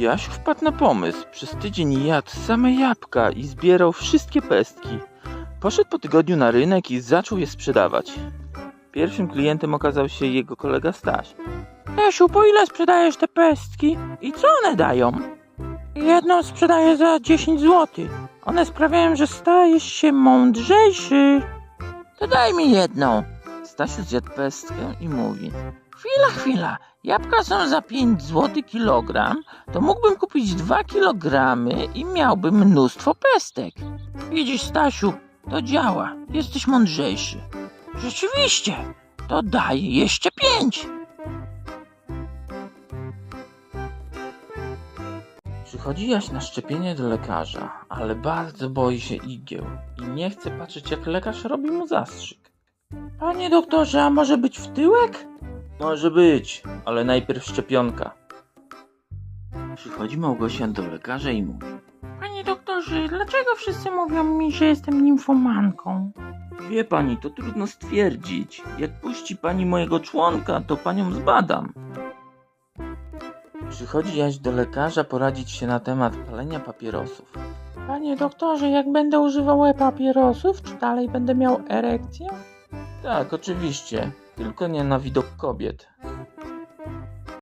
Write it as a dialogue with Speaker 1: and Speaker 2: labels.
Speaker 1: Jasiu wpadł na pomysł. Przez tydzień jadł same jabłka i zbierał wszystkie pestki. Poszedł po tygodniu na rynek i zaczął je sprzedawać. Pierwszym klientem okazał się jego kolega Staś. Jasiu, po ile sprzedajesz te pestki? I co one dają? Jedną sprzedaję za 10 zł. One sprawiają, że stajesz się mądrzejszy. To daj mi jedną. Stasiu zjadł pestkę i mówi. Chwila, chwila. Jabłka są za 5 zł kilogram, to mógłbym kupić 2 kilogramy i miałbym mnóstwo pestek. Widzisz, Stasiu, to działa. Jesteś mądrzejszy. Rzeczywiście, to daj jeszcze 5. Przychodzi Jaś na szczepienie do lekarza, ale bardzo boi się igieł i nie chce patrzeć, jak lekarz robi mu zastrzyk. Panie doktorze, a może być w tyłek? Może być, ale najpierw szczepionka. Przychodzi Małgosia do lekarza i mówi: Panie doktorze, dlaczego wszyscy mówią mi, że jestem nimfomanką? Wie pani, to trudno stwierdzić. Jak puści pani mojego członka, to panią zbadam. Przychodzi Jaś do lekarza poradzić się na temat palenia papierosów. Panie doktorze, jak będę używał e-papierosów, czy dalej będę miał erekcję? Tak, oczywiście. Tylko nie na widok kobiet.